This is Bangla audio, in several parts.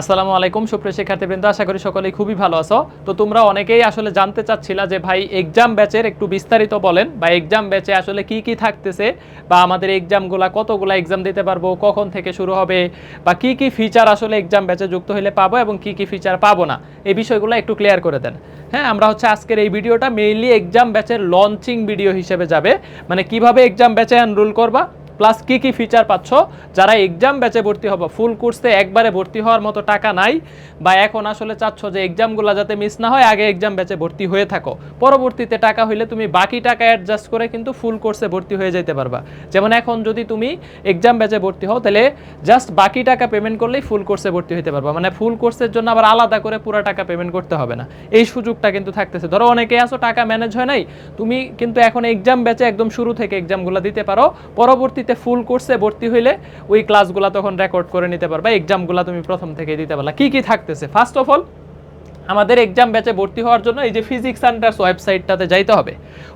আসসালামু আলাইকুম, সুপ্রিয় শিক্ষার্থীবৃন্দ, আশা করি সকলেই খুবই ভালো আছো। তো তোমরা অনেকেই আসলে জানতে চাচ্ছিলা যে ভাই এক্সাম ব্যাচের একটু বিস্তারিত বলেন, বা এক্সাম ব্যাচে আসলে কি কি থাকতেছে, বা আমাদের এক্সামগুলা কতগুলা এক্সাম দিতে পারব, কখন থেকে শুরু হবে, বা কি কি ফিচার আসলে এক্সাম ব্যাচে যুক্ত হলে পাবো এবং কি কি ফিচার পাবো না, এই বিষয়গুলো একটু ক্লিয়ার করে দেন। হ্যাঁ আমরা হচ্ছে আজকের এই ভিডিওটা মেইনলি এক্সাম ব্যাচের লঞ্চিং ভিডিও হিসেবে যাবে। মানে কীভাবে এক্সাম ব্যাচে এনরোল করবা প্লাস কি কি ফিচার পাচ্ছ? যারা এক্সাম ব্যাচে ভর্তি হব ফুল কোর্সে একবারে ভর্তি হওয়ার মতো টাকা নাই বা এখন আসলে চাচ্ছ যে এক্সামগুলো যাতে মিস না হয়, আগে এক্সাম ব্যাচে ভর্তি হয়ে থাকো। পরবর্তীতে টাকা হইলে তুমি বাকি টাকা অ্যাডজাস্ট করে কিন্তু ফুল কোর্সে ভর্তি হয়ে যেতে পারবা। যেমন এখন যদি তুমি এক্সাম ব্যাচে ভর্তি হও, তাহলে জাস্ট বাকি টাকা পেমেন্ট করলেই ফুল কোর্সে ভর্তি হতে পারবা। মানে ফুল কোর্সের জন্য আবার আলাদা করে পুরো টাকা পেমেন্ট করতে হবে না। এই সুযোগটা কিন্তু থাকতেছে। ধরো অনেকে আসো টাকা ম্যানেজ হয় নাই, তুমি কিন্তু এখন এক্সাম ব্যাচে একদম শুরু থেকে এক্সামগুলো দিতে পারো। পরবর্তীতে ফুল কোর্সে ভর্তি হইলে ওই ক্লাসগুলো তখন রেকর্ড করে নিতে পারবা এক্সামগুলো তুমি প্রথম থেকে দিতে পারলা। কী কী থাকতেছে? ফার্স্ট অফ অল আমাদের এক্সাম ব্যাচে ভর্তি হওয়ার জন্য এই যে ফিজিক্স সেন্টার্স ওয়েবসাইটটাতে যাইতে হবে।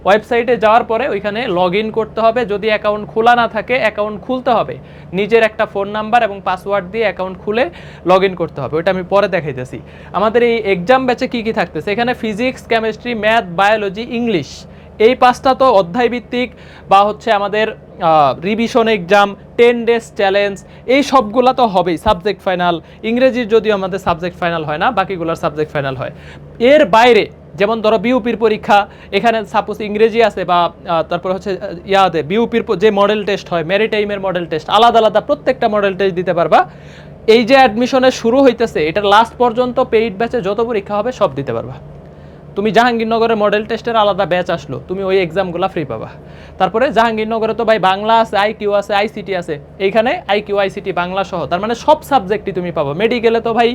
ওয়েবসাইটে যাওয়ার পরে ওইখানে লগ করতে হবে। যদি অ্যাকাউন্ট খোলা না থাকে অ্যাকাউন্ট খুলতে হবে। নিজের একটা ফোন নাম্বার এবং পাসওয়ার্ড দিয়ে অ্যাকাউন্ট খুলে লগ করতে হবে। ওটা আমি পরে দেখাইতেছি। আমাদের এই এক্সাম ব্যাচে কী কী থাকতেছে? এখানে physics chemistry math biology English এই পাঁচটা তো অধ্যায় ভিত্তিক বা হচ্ছে আমাদের revision exam ten days challenge এই সবগুলা তো হবেই সাবজেক্ট ফাইনাল ইংরেজির যদিও আমাদের সাবজেক্ট ফাইনাল হয় না, বাকিগুলোর সাবজেক্ট ফাইনাল হয়। এর বাইরে, যেমন ধরো বিউপির পরীক্ষা, এখানে সাপোজ ইংরেজি আছে বা তারপর হচ্ছে ইয়াতে বিউপির যে মডেল টেস্ট হয় মেরিটাইমের মডেল টেস্ট আলাদা আলাদা প্রত্যেকটা মডেল টেস্ট দিতে পারবা। এই যে অ্যাডমিশনের শুরু হইতেছে, এটার লাস্ট পর্যন্ত পেইড ব্যাচে যত পরীক্ষা হবে, সব দিতে পারবা। তুমি জাহাঙ্গীরনগরের মডেল টেস্টের আলাদা ব্যাচ আসলো, তুমি ওই এক্সামগুলো ফ্রি পাবা। তারপরে জাহাঙ্গীরনগরে তো ভাই বাংলা আছে আইকিউ আছে আইসিটি আছে, এইখানে আইকিউ আইসিটি বাংলা সহ, তার মানে সব সাবজেক্টই তুমি পাবো। মেডিকেলে তো ভাই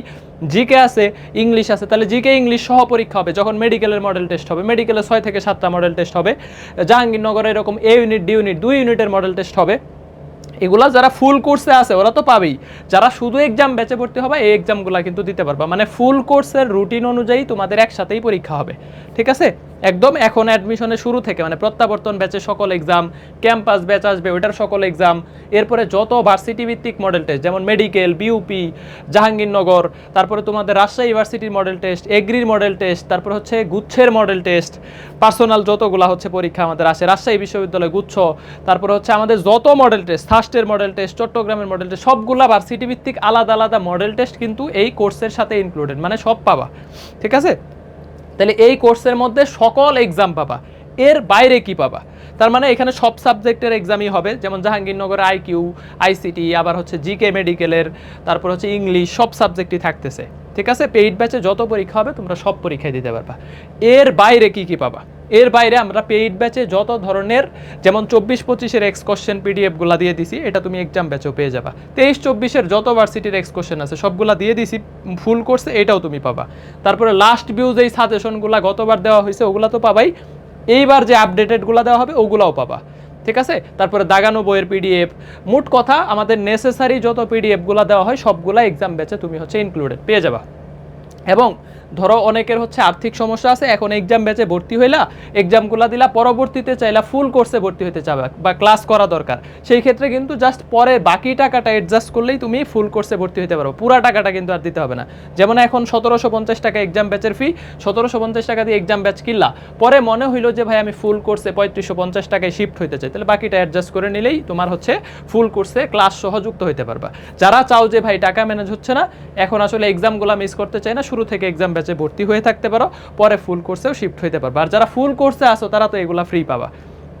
জিকে আছে ইংলিশ আছে, তাহলে জিকে ইংলিশ সহ পরীক্ষা হবে, যখন মেডিকেলের মডেল টেস্ট হবে মেডিকেলে ছয় থেকে সাতটা মডেল টেস্ট হবে। জাহাঙ্গীরনগরে এরকম এ ইউনিট ডি ইউনিট দুই ইউনিটের মডেল টেস্ট হবে। এগুলা যারা ফুল কোর্সে আছে, ওরা তো পাবেই। যারা শুধু এক্সাম ব্যাচে ভর্তি হবে, এই এক্সামগুলো কিন্তু দিতে পারবা। মানে ফুল কোর্সের রুটিন অনুযায়ী তোমাদের একসাথেই পরীক্ষা হবে। ঠিক আছে? একদম এখন অ্যাডমিশনের শুরু থেকে মানে প্রত্যাবর্তন ব্যাচে সকল এক্সাম ক্যাম্পাস ব্যাচ আসবে, ওইটার সকল এক্সাম এরপরে যত ভার্সিটি ভিত্তিক মডেল টেস্ট যেমন মেডিকেল বিউপি জাহাঙ্গীরনগর, তারপরে তোমাদের রাজশাহী ইউনিভার্সিটির মডেল টেস্ট এগ্রির মডেল টেস্ট তারপর হচ্ছে গুচ্ছের মডেল টেস্ট পার্সোনাল যতগুলা হচ্ছে পরীক্ষা আমাদের আসে, রাজশাহী বিশ্ববিদ্যালয় গুচ্ছ, তারপর হচ্ছে আমাদের যত মডেল টেস্ট ফার্স্টের মডেল টেস্ট চট্টগ্রামের মডেল টেস্ট সবগুলা ভার্সিটি ভিত্তিক আলাদা আলাদা মডেল টেস্ট কিন্তু এই কোর্সের সাথে ইনক্লুডেড মানে সব পাবা, ঠিক আছে? তাহলে এই কোর্সের মধ্যে সকল এক্সাম পাবা, এর বাইরে কি পাবা? তার মানে এখানে সব সাবজেক্টের এক্সামই হবে, যেমন জাহাঙ্গীরনগর আইকিউ আইসিটি আবার হচ্ছে জিকে মেডিকেলের তারপর হচ্ছে ইংলিশ সব সাবজেক্টই থাকতেছে, ঠিক আছে? পেইড ব্যাচে যত পরীক্ষা হবে, তোমরা সব পরীক্ষায় দিতে পারবা, এর বাইরে কি কি পাবা? এর বাইরে আমরা পেইড ব্যাচে যত ধরনের, যেমন চব্বিশ পঁচিশের এক্স কোশ্চেন পিডিএফগুলো দিয়ে দিছি, এটা তুমি এক্সাম ব্যাচেও পেয়ে যাবা। তেইশ চব্বিশের যত ভার্সিটির এক্স কোশ্চেন আছে, সবগুলা দিয়ে দিছি ফুল কোর্সে এটাও তুমি পাবা। তারপরে লাস্ট ভিউ যেই সাজেশনগুলো গতবার দেওয়া হয়েছে, ওগুলো তো পাবাই। এইবার যে আপডেটেডগুলো দেওয়া হবে, ওগুলাও পাবা। ঠিক আছে? তারপরে দাগানো বইয়ের পিডিএফ মোট কথা, আমাদের নেসেসারি যত পিডিএফগুলো দেওয়া হয়, সবগুলা এক্সাম ব্যাচে তুমি হচ্ছে ইনক্লুডেড পেয়ে যাবা। এবং ধরো অনেকের হচ্ছে আর্থিক সমস্যা আছে, এখন এক্সাম ব্যাচে ভর্তি হইলা এক্সামগুলো দিলা, পরবর্তীতে চাইলা ফুল কোর্সে ভর্তি হতে চাবে বা ক্লাস করা দরকার। সেই ক্ষেত্রে কিন্তু জাস্ট পরে বাকি টাকাটা অ্যাডজাস্ট করলেই তুমি ফুল কোর্সে ভর্তি হতে পারো। পুরা টাকাটা কিন্তু আর দিতে হবে না। যেমন এখন সতেরোশো পঞ্চাশ টাকা এক্সাম ব্যাচের ফি সতেরোশো পঞ্চাশ টাকা দিয়ে এক্সাম ব্যাচ কিনলা, পরে মনে হইল যে ভাই আমি ফুল কোর্সে পঁয়ত্রিশশো পঞ্চাশ টাকায় শিফট হইতে চাই, তাহলে বাকিটা অ্যাডজাস্ট করে নিলেই তোমার হচ্ছে ফুল কোর্সে ক্লাস সহযুক্ত হইতে পারবা। যারা চাও যে ভাই টাকা ম্যানেজ হচ্ছে না, এখন আসলে এক্সামগুলো মিস করতে চাই না, শুরু থেকে এক্সাম ব্যাচে ভর্তি হয়ে থাকতে পারো, পরে ফুল কোর্সেও শিফট হইতে পারো আর যারা ফুল কোর্সে আসো তারা তো এগুলো ফ্রি পাবা।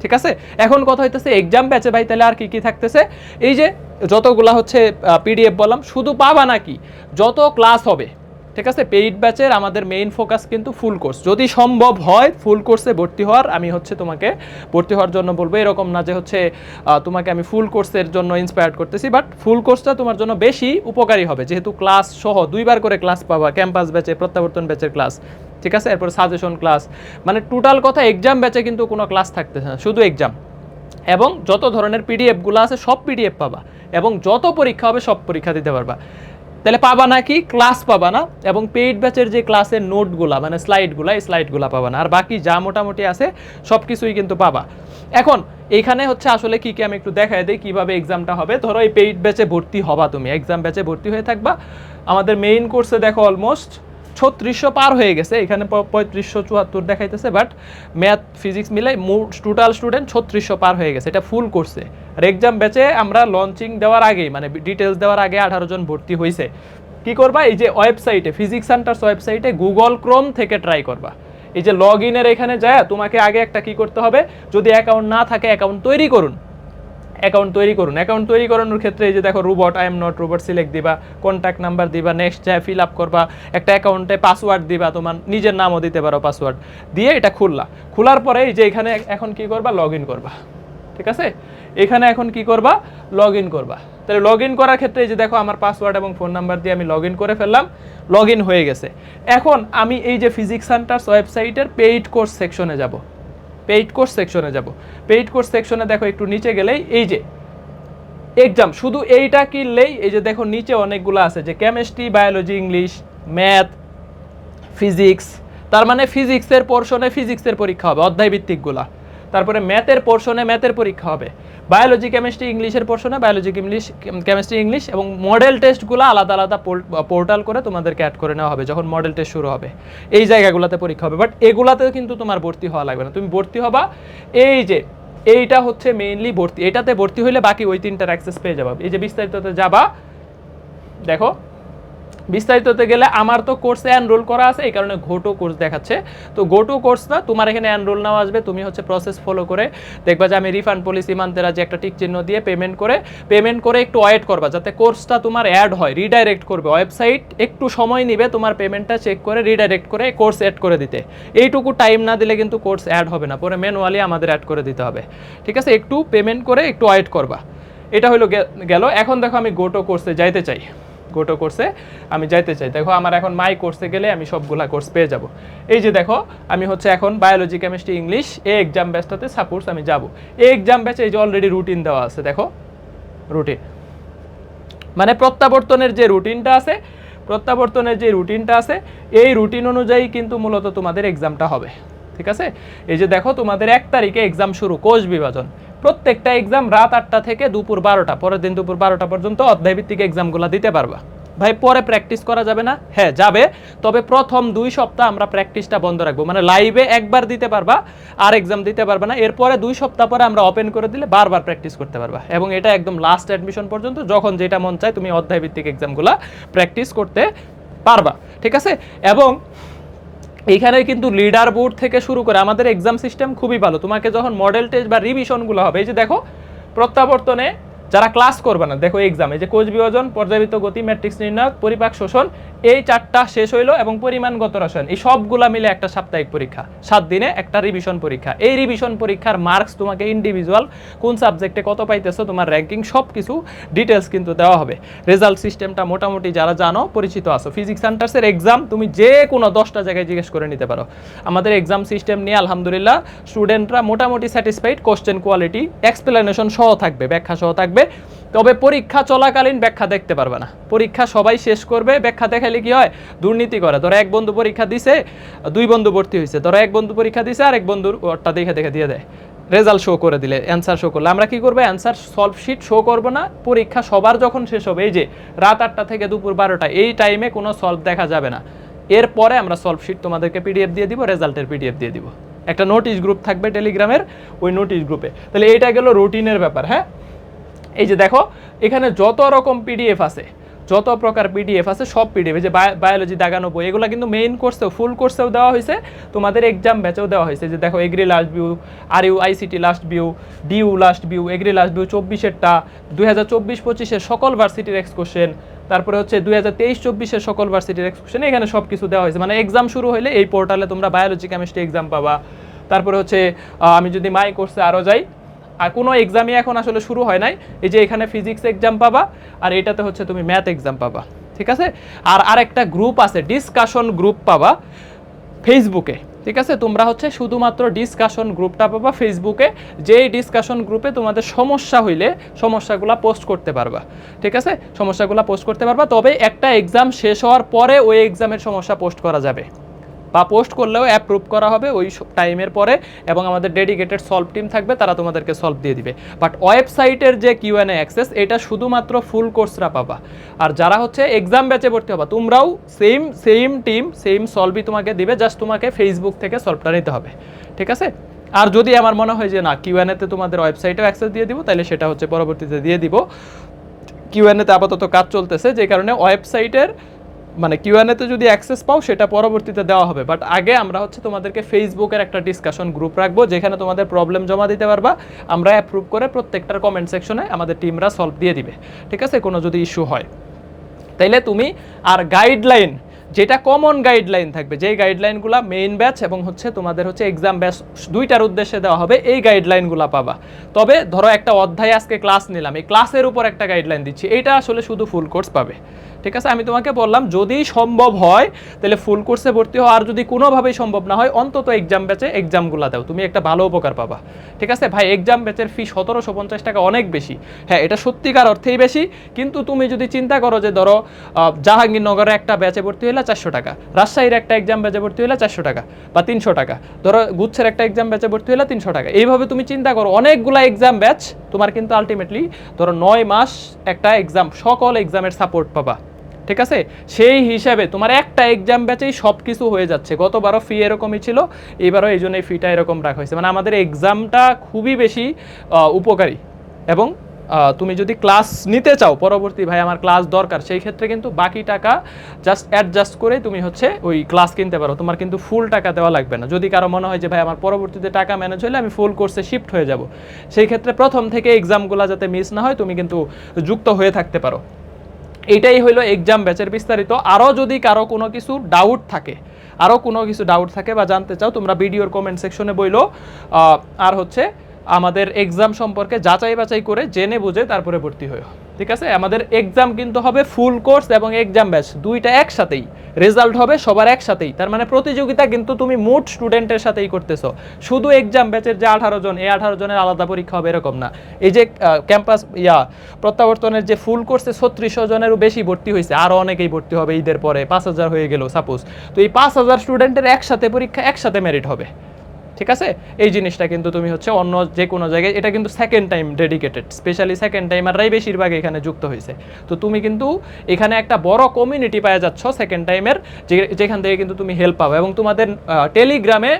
ঠিক আছে? এখন কথা হইতেছে এক্সাম ব্যাচে ভাই, তাহলে আর কি কি থাকতেছে? এই যে যতগুলা হচ্ছে পিডিএফ বললাম, শুধু পাবা নাকি? যত ক্লাস হবে ঠিক আছে? পেইড ব্যাচের আমাদের মেইন ফোকাস কিন্তু ফুল কোর্স যদি সম্ভব হয় ফুল কোর্সে ভর্তি হওয়ার, আমি হচ্ছে তোমাকে ভর্তি হওয়ার জন্য বলব। এরকম না যে হচ্ছে তোমাকে আমি ফুল কোর্সের জন্য ইন্সপায়ার্ড করতেছি বাট ফুল কোর্সটা তোমার জন্য বেশি উপকারী হবে। যেহেতু ক্লাস সহ দুইবার করে ক্লাস পাবা ক্যাম্পাস ব্যাচে প্রত্যাবর্তন ব্যাচের ক্লাস ঠিক আছে? এরপর সাজেশন ক্লাস মানে টোটাল কথা এক্সাম ব্যাচে কিন্তু কোনো ক্লাস থাকতেছে না, শুধু এক্সাম এবং যত ধরনের পিডিএফগুলো আছে, সব পিডিএফ পাবা। এবং যত পরীক্ষা হবে, সব পরীক্ষা দিতে পারবা। তাহলে পাবা না কি? ক্লাস পাবা না এবং পেইড ব্যাচের যে ক্লাসের নোটগুলা মানে স্লাইডগুলা, এই স্লাইডগুলা পাবা না। আর বাকি যা মোটামুটি আছে সব কিছুই কিন্তু পাবা। এখন, এখানে হচ্ছে আসলে কি কি আমি একটু দেখাই দিই, কীভাবে এক্সামটা হবে। ধরো এই পেইড ব্যাচে ভর্তি হবা তুমি। এক্সাম ব্যাচে ভর্তি হয়ে থাকবা। আমাদের মেইন কোর্সে দেখো অলমোস্ট ছত্রিশশো পার হয়ে গেছে। এখানে পঁয়ত্রিশশো চুয়াত্তর দেখাইতেছে বাট ম্যাথ ফিজিক্স মিলে টোটাল স্টুডেন্ট ছত্রিশশো পার হয়ে গেছে। এটা ফুল করছে আর এক্সাম ব্যাচে আমরা লঞ্চিং দেওয়ার আগেই মানে ডিটেলস দেওয়ার আগে আঠারো জন ভর্তি হয়েছে কি করবা? এই যে ওয়েবসাইটে ফিজিক্স সেন্টার্স ওয়েবসাইটে গুগল ক্রোম থেকে ট্রাই করবা। এই যে লগ ইনের এখানে যায় তোমাকে আগে একটা কি করতে হবে? যদি অ্যাকাউন্ট না থাকে অ্যাকাউন্ট তৈরি করুন। অ্যাকাউন্ট তৈরি করুন। অ্যাকাউন্ট তৈরি করানোর ক্ষেত্রে এই যে দেখো, robot I am not robot select দিবা কন্ট্যাক্ট নাম্বার দিবা নেক্সট যায় ফিল আপ করবা, একটা অ্যাকাউন্টে পাসওয়ার্ড দিবা, তোমার নিজের নামও দিতে পারো পাসওয়ার্ড দিয়ে এটা খুললা। খোলার পরে এই যে এখানে এখন কি করবা? লগ ইন করবা। ঠিক আছে? এখানে এখন কি করবা? লগ ইন করবা। তাহলে লগ ইন করার ক্ষেত্রে যে দেখো, আমার পাসওয়ার্ড এবং ফোন নাম্বার দিয়ে আমি লগ ইন করে ফেললাম লগ ইন হয়ে গেছে। এখন আমি এই যে ফিজিক্স সেন্টার্স ওয়েবসাইটের পেইড কোর্স সেকশনে যাব। পেইড কোর্স সেকশনে যাব। পেইড কোর্স সেকশনে দেখো একটু নিচে গেলেই এই যে এক্সাম শুধু এইটা কিনলেই এই যে দেখো নিচে অনেকগুলো আছে যে chemistry biology English math physics তার মানে ফিজিক্সের পোর্শনে ফিজিক্সের পরীক্ষা হবে অধ্যায় ভিত্তিকগুলা তারপরে ম্যাথের পোর্শনে ম্যাথের পরীক্ষা হবে। বায়োলজি কেমিস্ট্রি ইংলিশের পোর্শনে বায়োলজি ইংলিশ কেমিস্ট্রি ইংলিশ এবং মডেল টেস্টগুলো আলাদা আলাদা পোর্টাল করে তোমাদেরকে অ্যাড করে নেওয়া হবে যখন মডেল টেস্ট শুরু হবে। এই জায়গাগুলোতে পরীক্ষা হবে। বাট এগুলাতে কিন্তু তোমার ভর্তি হওয়া লাগবে না। তুমি ভর্তি হবা, এই যে এইটা হচ্ছে মেইনলি ভর্তি। এটাতে ভর্তি হলে বাকি ওই তিনটার অ্যাক্সেস পেয়ে যাবা। এই যে বিস্তারিততে যাবা, দেখো। বিস্তারিততে গেলে আমার তো কোর্সে এনরোল করা আছে, এই কারণে ঘোটো কোর্স দেখাচ্ছে। তো গোটো কোর্স না, তোমার এখানে এনরোল নাও আসবে, তুমি হচ্ছে প্রসেস ফলো করে দেখবা যে আমি রিফান্ড পলিসি মানতেরা যে একটা টিক চিহ্ন দিয়ে পেমেন্ট করে পেমেন্ট করে একটু ওয়েট করবা, যাতে কোর্সটা তোমার অ্যাড হয় রিডাইরেক্ট করবে। ওয়েবসাইট একটু সময় নিবে তোমার পেমেন্টটা চেক করে রিডাইরেক্ট করে কোর্স অ্যাড করে দিতে। এইটুকু টাইম না দিলে কিন্তু কোর্স অ্যাড হবে না, পরে ম্যানুয়ালি আমাদের অ্যাড করে দিতে হবে। ঠিক আছে? একটু পেমেন্ট করে একটু ওয়েট করবা। এটা হলো গেল। এখন দেখো আমি গোটো কোর্সে যাইতে চাই। গোটো কোর্সে আমি যাইতে চাই। দেখো, আমার এখন মাই কোর্সে গেলে আমি সবগুলা কোর্স পেয়ে যাব। এই যে দেখো, আমি হচ্ছে এখন বায়োলজি কেমিস্ট্রি ইংলিশ এই এক্সাম ব্যাচটাতে সাপোজ আমি যাব। এই এক্সাম ব্যাচে এই যে অলরেডি রুটিন দেওয়া আছে, দেখো রুটিন মানে প্রত্যাবর্তনের যে রুটিনটা আছে, প্রত্যাবর্তনের যে রুটিনটা আছে, এই রুটিন অনুযায়ী কিন্তু মূলত তোমাদের এক্সামটা হবে। ঠিক আছে? এই যে দেখো, তোমাদের এক তারিখে এক্সাম শুরু, কোষ বিভাজন। প্রত্যেকটা এক্সাম রাত আটটা থেকে দুপুর বারোটা, পরের দিন দুপুর বারোটা পর্যন্ত অধ্যায়ভিত্তিক এক্সামগুলো দিতে পারবা। ভাই, পরে প্র্যাকটিস করা যাবে না? হ্যাঁ যাবে। তবে প্রথম দুই সপ্তাহ আমরা প্র্যাকটিসটা বন্ধ রাখব। মানে লাইভে একবার দিতে পারবা, আর এক্সাম দিতে পারবা না। এরপরে দুই সপ্তাহ পরে আমরা ওপেন করে দিলে বারবার প্র্যাকটিস করতে পারবা। এবং এটা একদম লাস্ট অ্যাডমিশন পর্যন্ত যখন যেটা মন চায় তুমি অধ্যায়ভিত্তিক এক্সামগুলো প্র্যাকটিস করতে পারবা। ঠিক আছে? এবং এখানে কিন্তু লিডার বোর্ড থেকে শুরু করে আমাদের এক্সাম সিস্টেম খুবই ভালো। তোমাকে যখন মডেল টেস্ট বা রিভিশনগুলো হবে, এই যে দেখো, প্রত্যাবর্তনে যারা ক্লাস করবে না, দেখো এক্সামে যে কোচ বিভাজন পর্যাবৃত্ত গতি ম্যাট্রিক্স নির্ণয়, পরিপাক শোষণ এই চারটা শেষ হইল এবং পরিমাণগত রসায়ন, এই সবগুলা মিলে একটা সাপ্তাহিক পরীক্ষা। সাত দিনে একটা রিভিশন পরীক্ষা। এই রিভিশন পরীক্ষার মার্কস তোমাকে ইন্ডিভিজুয়াল কোন সাবজেক্টে কত পাইতেছো, তোমার র্যাঙ্কিং সব কিছু ডিটেলস কিন্তু দেওয়া হবে। রেজাল্ট সিস্টেমটা মোটামুটি যারা জানো, পরিচিত আছো। ফিজিক্স সেন্টার্সের এক্সাম তুমি যে কোনো দশটা জায়গায় জিজ্ঞেস করে নিতে পারো। আমাদের এক্সাম সিস্টেম নিয়ে আলহামদুলিল্লাহ স্টুডেন্টরা মোটামুটি স্যাটিসফাইড কোশ্চেন কোয়ালিটি এক্সপ্লেনেশন সহ থাকবে, ব্যাখ্যা সহ থাকবে। তবে পরীক্ষা চলাকালীন ব্যাখ্যা দেখতে পারবে না। পরীক্ষা সবাই শেষ করবে, ব্যাখ্যা দেখাইলে কি হয়? দুর্নীতি করে। ধরো এক বন্ধু পরীক্ষা দিছে, দুই বন্ধু ভর্তি হয়েছে ধরো এক বন্ধু পরীক্ষা দিছে আর এক বন্ধুর ওরটা দেখে দেখে দিয়ে দেয়। রেজাল্ট শো করে দিলে অ্যান্সার শো করলে। আমরা কি করব? অ্যান্সার সলভ শিট শো করব না। পরীক্ষা সবার যখন শেষ হবে, এই যে রাত আটটা থেকে দুপুর বারোটা, এই টাইমে কোনো সলভ দেখা যাবে না। এরপরে আমরা সলভ শিট তোমাদেরকে পিডিএফ দিয়ে দিব রেজাল্টের পিডিএফ দিয়ে দিব। একটা নোটিশ গ্রুপ থাকবে টেলিগ্রামের ওই নোটিশ গ্রুপে তাহলে এইটা গেল রুটিনের ব্যাপার হ্যাঁ? এই যে দেখো, এখানে যত রকম পিডিএফ আছে, যত প্রকার পিডিএফ আছে, সব পিডিএফ যে বায়োলজি দাগানো বই, এগুলো কিন্তু মেইন কোর্সেও ফুল কোর্সেও দেওয়া হয়েছে, তোমাদের এক্সাম ব্যাচেও দেওয়া হয়েছে। যে দেখো এগ্রি লাস্ট ভিউ আর you ICT last view DU last view agri last view চব্বিশেরটা, দুই হাজার চব্বিশ পঁচিশের সকল ভার্সিটির এক্স কোশ্চেন তারপরে হচ্ছে দুই হাজার তেইশ চব্বিশের সকল ভার্সিটির এক্স কোশ্চেন এখানে সব কিছু দেওয়া হয়েছে। মানে এক্সাম শুরু হলে এই পোর্টালে তোমরা বায়োলজি কেমিস্ট্রি এক্সাম পাবা। তারপরে হচ্ছে আমি যদি মাই কোর্সে আরও যাই আর কোনো এক্সামই এখন আসলে শুরু হয় নাই। এই যে এখানে ফিজিক্স এক্সাম পাবা আর এটাতে হচ্ছে তুমি ম্যাথ এক্সাম পাবা, ঠিক আছে? আর আরেকটা গ্রুপ আছে ডিসকাশন গ্রুপ পাবা ফেসবুকে ঠিক আছে? তোমরা হচ্ছে শুধুমাত্র ডিসকাশন গ্রুপটা পাবা ফেসবুকে যেই ডিসকাশন গ্রুপে তোমাদের সমস্যা হইলে সমস্যাগুলো পোস্ট করতে পারবা, ঠিক আছে? সমস্যাগুলো পোস্ট করতে পারবা, তবে একটা এক্সাম শেষ হওয়ার পরে ওই এক্সামের সমস্যা পোস্ট করা যাবে। বা পোস্ট করলেও অ্যাপ্রুভ করা হবে ওই টাইমের পরে এবং আমাদের ডেডিকেটেড সলভ টিম থাকবে, তারা তোমাদেরকে সলভ দিয়ে দিবে। বাট ওয়েবসাইটের যে কিউ এন অ্যাক্সেস এটা শুধুমাত্র ফুল কোর্সরা পাবা। আর যারা হচ্ছে এক্সাম ব্যাচে ভর্তি হবা, তোমরাও সেম সেম টিম সেম সলভই তোমাকে দিবে জাস্ট তোমাকে ফেসবুক থেকে সলভটা নিতে হবে। ঠিক আছে? আর যদি আমার মনে হয় যে না কিউএনএতে তোমাদের ওয়েবসাইটেও অ্যাক্সেস দিয়ে দিব, তাহলে সেটা হচ্ছে পরবর্তীতে দিয়ে দিব। কিউএনএতে আপাতত কাজ চলতেছে, যে কারণে ওয়েবসাইটের মানে কিউএনএতে যদি অ্যাক্সেস পাও, সেটা পরবর্তীতে দেওয়া হবে। বাট আগে আমরা হচ্ছে তোমাদেরকে ফেসবুকের একটা ডিসকাশন গ্রুপ রাখব, যেখানে তোমাদের প্রবলেম জমা দিতে পারবা। আমরা অ্যাপ্রুভ করে প্রত্যেকটার কমেন্ট সেকশনে আমাদের টিমরা সলভ দিয়ে দিবে। ঠিক আছে? কোনো যদি ইস্যু হয়। তাইলে তুমি আর গাইডলাইন যেটা কমন গাইডলাইন থাকবে, যেই গাইডলাইনগুলো মেইন ব্যাচ এবং হচ্ছে তোমাদের হচ্ছে এক্সাম ব্যাচ দুইটার উদ্দেশ্যে দেওয়া হবে, এই গাইডলাইনগুলো পাবা। তবে ধরো একটা অধ্যায় আজকে ক্লাস নিলাম, এই ক্লাসের উপর একটা গাইডলাইন দিচ্ছি এটা আসলে শুধু ফুল কোর্স পাবে। ঠিক আছে? আমি তোমাকে বললাম, যদি সম্ভব হয়, তাহলে ফুল কোর্সে ভর্তি হও। আর যদি কোনোভাবেই সম্ভব না হয়, অন্তত এক্সাম ব্যাচে এক্সামগুলো দাও। তুমি একটা ভালো উপকার পাবা। ঠিক আছে? ভাই এক্সাম ব্যাচের ফি সতেরোশো পঞ্চাশ টাকা অনেক বেশি। হ্যাঁ এটা সত্যিকার অর্থেই বেশি। কিন্তু তুমি যদি চিন্তা করো যে, ধরো জাহাঙ্গীরনগরে একটা ব্যাচে ভর্তি হলে চারশো টাকা। রাজশাহীর একটা এক্সাম ব্যাচে ভর্তি হলে চারশো টাকা বা তিনশো টাকা। ধরো, গুচ্ছের একটা এক্সাম ব্যাচে ভর্তি হলে তিনশো টাকা। এইভাবে তুমি চিন্তা করো, অনেকগুলা এক্সাম ব্যাচ তোমার কিন্তু আলটিমেটলি ধরো, নয় মাস একটা এক্সাম সকল এক্সামের সাপোর্ট পাবা। ঠিক আছে? সেই হিসাবে তোমার একটা এক্সাম ব্যাচেই সব কিছু হয়ে যাচ্ছে। গতবারও ফি এরকমই ছিল, এবারও এই জন্য এই ফিটা এরকম রাখা হয়েছে। মানে আমাদের এক্সামটা খুবই বেশি উপকারী। এবং তুমি যদি ক্লাস নিতে চাও, পরবর্তী ভাই আমার ক্লাস দরকার, সেই ক্ষেত্রে কিন্তু বাকি টাকা জাস্ট অ্যাডজাস্ট করে তুমি হচ্ছে ওই ক্লাস কিনতে পারো। তোমার কিন্তু ফুল টাকা দেওয়া লাগবে না। যদি কারও মনে হয় যে, ভাই, আমার পরবর্তীতে টাকা ম্যানেজ হলে আমি ফুল কোর্সে শিফট হয়ে যাব। সেই ক্ষেত্রে প্রথম থেকে এক্সামগুলো যাতে মিস না হয়, তুমি কিন্তু যুক্ত হয়ে থাকতে পারো। এটাই হলো এক্সাম ব্যাচের বিস্তারিত। আরও যদি কারও কোনো কিছু ডাউট থাকে আরও কোনো কিছু ডাউট থাকে বা জানতে চাও, তোমরা ভিডিওর কমেন্ট সেকশনে বইলো। আর হচ্ছে আমাদের এক্সাম সম্পর্কে যাচাই বাছাই করে জেনে বুঝে তারপরে ভর্তি হয়েও ঠিক আছে? আমাদের এক্সাম কিন্তু হবে ফুল কোর্স এবং এক্সাম ব্যাচ দুইটা একসাথেই। রেজাল্ট হবে সবার একসাথেই। তার মানে প্রতিযোগিতা কিন্তু তুমি মোট স্টুডেন্টের সাথেই করতেছো। শুধু এক্সাম ব্যাচের যে আঠারো জন, এই আঠারো জনের আলাদা পরীক্ষা হবে এরকম না। এই যে ক্যাম্পাস ইয়া, প্রত্যাবর্তনের যে ফুল কোর্সে ছত্রিশশো জনেরও বেশি ভর্তি হয়েছে। আরও অনেকেই ভর্তি হবে ঈদের পরে। পাঁচ হাজার হয়ে গেল সাপোজ তো এই পাঁচ হাজার স্টুডেন্টের একসাথে পরীক্ষা, একসাথে মেরিট হবে। ঠিক আছে? এই জিনিসটা কিন্তু তুমি হচ্ছে অন্য যে কোনো জায়গায়, এটা কিন্তু second time dedicated specially second টাইমাররাই বেশিরভাগ এখানে যুক্ত হয়েছে তো তুমি কিন্তু এখানে একটা বড় কমিউনিটি পাওয়া যাচ্ছ সেকেন্ড টাইমের যেখান থেকে কিন্তু তুমি হেল্প পাবে এবং তোমাদের টেলিগ্রামে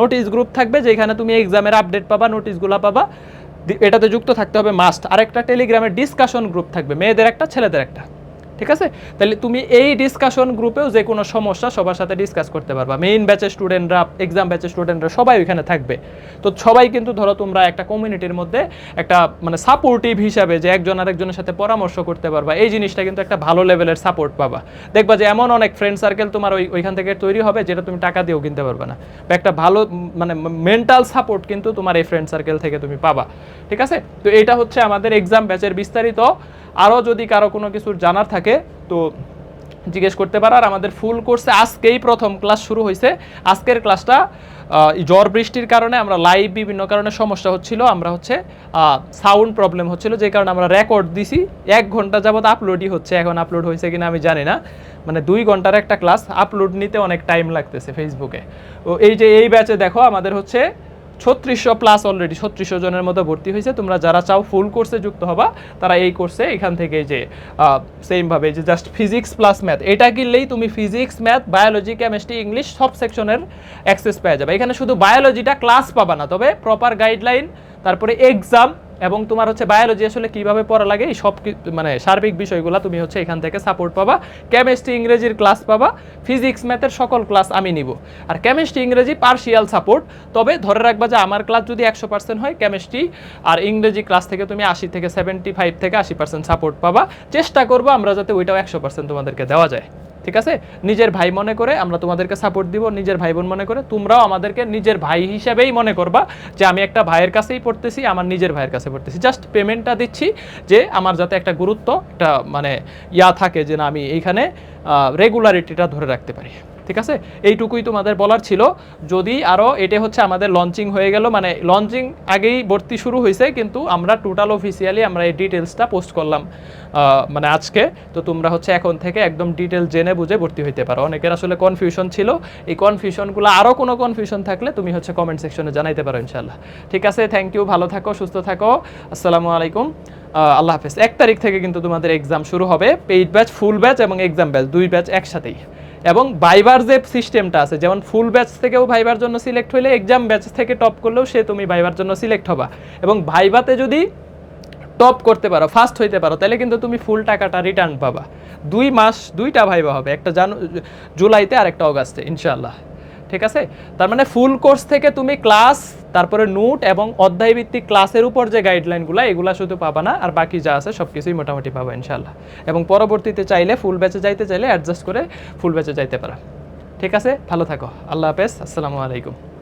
নোটিশ গ্রুপ থাকবে যেখানে তুমি এক্সামের আপডেট পাবা নোটিশগুলো পাবা। এটাতে যুক্ত থাকতে হবে মাস্ট আর একটা টেলিগ্রামের ডিসকাশন গ্রুপ থাকবে, মেয়েদের একটা, ছেলেদের একটা। ঠিক আছে? তাহলে তুমি এই ডিসকাশন গ্রুপেও যে কোনো সমস্যা সবার সাথে ডিসকাস করতে পারবা। মেইন ব্যাচের স্টুডেন্টরা এক্সাম ব্যাচের স্টুডেন্টরা সবাই ওইখানে থাকবে। তো সবাই কিন্তু ধরো তোমরা একটা কমিউনিটির মধ্যে একটা মানে সাপোর্টিভ হিসাবে যে একজন আরেকজনের সাথে পরামর্শ করতে পারবা, এই জিনিসটা কিন্তু একটা ভালো লেভেলের সাপোর্ট পাবা। দেখবা যে এমন অনেক ফ্রেন্ড সার্কেল তোমার ওই, ওইখান থেকে তৈরি হবে যেটা তুমি টাকা দিয়েও কিনতে পারবে না। বা একটা ভালো মানে মেন্টাল সাপোর্ট কিন্তু তোমার এই ফ্রেন্ড সার্কেল থেকে তুমি পাবা। ঠিক আছে? তো এটা হচ্ছে আমাদের এক্সাম ব্যাচের বিস্তারিত আরও যদি কারও কোনো কিছুর জানার থাকে, তো জিজ্ঞেস করতে পারো। আর আমাদের ফুল কোর্সে আজকেই প্রথম ক্লাস শুরু হয়েছে আজকের ক্লাসটা ঝড় বৃষ্টির কারণে আমরা লাইভ বিভিন্ন কারণে সমস্যা হচ্ছিল। আমরা হচ্ছে সাউন্ড প্রবলেম হচ্ছিল, যে কারণে আমরা রেকর্ড দিছি। এক ঘণ্টা যাবত আপলোডই হচ্ছে, এখন আপলোড হয়েছে কিনা আমি জানি না। মানে দুই ঘণ্টার একটা ক্লাস আপলোড নিতে অনেক টাইম লাগতেছে ফেসবুকে ও এই যে এই ব্যাচে দেখো, আমাদের হচ্ছে ছত্রিশশো প্লাস অলরেডি ছত্রিশশো জনের মতো ভর্তি হয়েছে। তোমরা যারা চাও ফুল কোর্সে যুক্ত হবা, তারা এই কোর্সে এখান থেকে যে সেমভাবে যে জাস্ট ফিজিক্স প্লাস ম্যাথ এটা কিনলেই তুমি physics math biology chemistry English সব সেকশনের অ্যাক্সেস পেয়ে যাবে। এখানে শুধু বায়োলজিটা ক্লাস পাবা না, তবে প্রপার গাইডলাইন তারপরে এক্সাম এবং তোমার হচ্ছে বায়োলজি আসলে কীভাবে পড়া লাগে, এই সব মানে সার্বিক বিষয়গুলো তুমি হচ্ছে এখান থেকে সাপোর্ট পাবা। কেমিস্ট্রি ইংরেজির ক্লাস পাবা। ফিজিক্স ম্যাথের সকল ক্লাস আমি নিব। আর কেমিস্ট্রি ইংরেজি পার্সিয়াল সাপোর্ট তবে ধরে রাখবা যে আমার ক্লাস যদি একশো পার্সেন্ট হয় কেমিস্ট্রি আর ইংরেজি ক্লাস থেকে তুমি আশি থেকে সেভেন্টি ফাইভ থেকে আশি পার্সেন্ট সাপোর্ট পাবা। চেষ্টা করব আমরা যাতে ওইটাও একশো পার্সেন্ট তোমাদেরকে দেওয়া যায়। ঠিক আছে? নিজের ভাই মনে করে আমরা তোমাদেরকে সাপোর্ট দিব, নিজের ভাই বোন মনে করে, তোমরাও আমাদেরকে নিজের ভাই হিসেবেই মনে করবা যে আমি একটা ভাইয়ের কাছেই পড়তেছি, আমার নিজের ভাইয়ের কাছে পড়তেছি। জাস্ট পেমেন্টটা দিচ্ছি যে আমার যাতে একটা গুরুত্ব, একটা মানে ইয়া থাকে যে না আমি এইখানে রেগুলারিটিটা ধরে রাখতে পারি। ঠিক আছে? এইটুকুই তোমাদের বলার ছিল। যদি আরও এটা হচ্ছে আমাদের লঞ্চিং হয়ে গেল মানে লঞ্চিং আগেই ভর্তি শুরু হয়েছে, কিন্তু আমরা টোটাল অফিসিয়ালি আমরা এই ডিটেলসটা পোস্ট করলাম মানে আজকে। তো তোমরা হচ্ছে এখন থেকে একদম ডিটেল জেনে বুঝে ভর্তি হইতে পারো। অনেকের আসলে কনফিউশন ছিল। এই কনফিউশনগুলো আরও কোনো কনফিউশন থাকলে তুমি হচ্ছে কমেন্ট সেকশনে জানাইতে পারো ইনশাল্লাহ ঠিক আছে? থ্যাংক ইউ ভালো থাকো, সুস্থ থাকো। আসসালামু আলাইকুম। আল্লাহ হাফেজ। এক তারিখ থেকে কিন্তু তোমাদের এক্সাম শুরু হবে। পেইড ব্যাচ ফুল ব্যাচ এবং এক্সাম ব্যাচ দুই ব্যাচ একসাথেই। এবং ভাইবার যে সিস্টেমটা আছে, যেমন ফুল ব্যাচ থেকেও ভাইবার জন্য সিলেক্ট হইলে এক্সাম ব্যাচ থেকে টপ করলেও সে তুমি ভাইবার জন্য সিলেক্ট হবা। এবং ভাইবাতে যদি টপ করতে পারো ফার্স্ট হইতে পারো, তাহলে কিন্তু তুমি ফুল টাকাটা রিটার্ন পাবা। দুই মাস, দুইটা ভাইবা হবে, একটা জানু, জুলাইতে আর একটা অগাস্টে ইনশাল্লাহ ঠিক আছে? তার মানে ফুল কোর্স থেকে তুমি ক্লাস তারপরে নোট এবং অধ্যায় ভিত্তিক ক্লাসের উপর যে গাইডলাইনগুলো এগুলো শুধু পাবা না, আর বাকি যা আছে সব কিছুই মোটামুটি পাবা ইনশাল্লাহ এবং পরবর্তীতে চাইলে ফুল ব্যাচে যাইতে চাইলে অ্যাডজাস্ট করে ফুল ব্যাচে যাইতে পারা। ঠিক আছে? ভালো থাকো। আল্লাহ হাফেজ। আসসালামু আলাইকুম।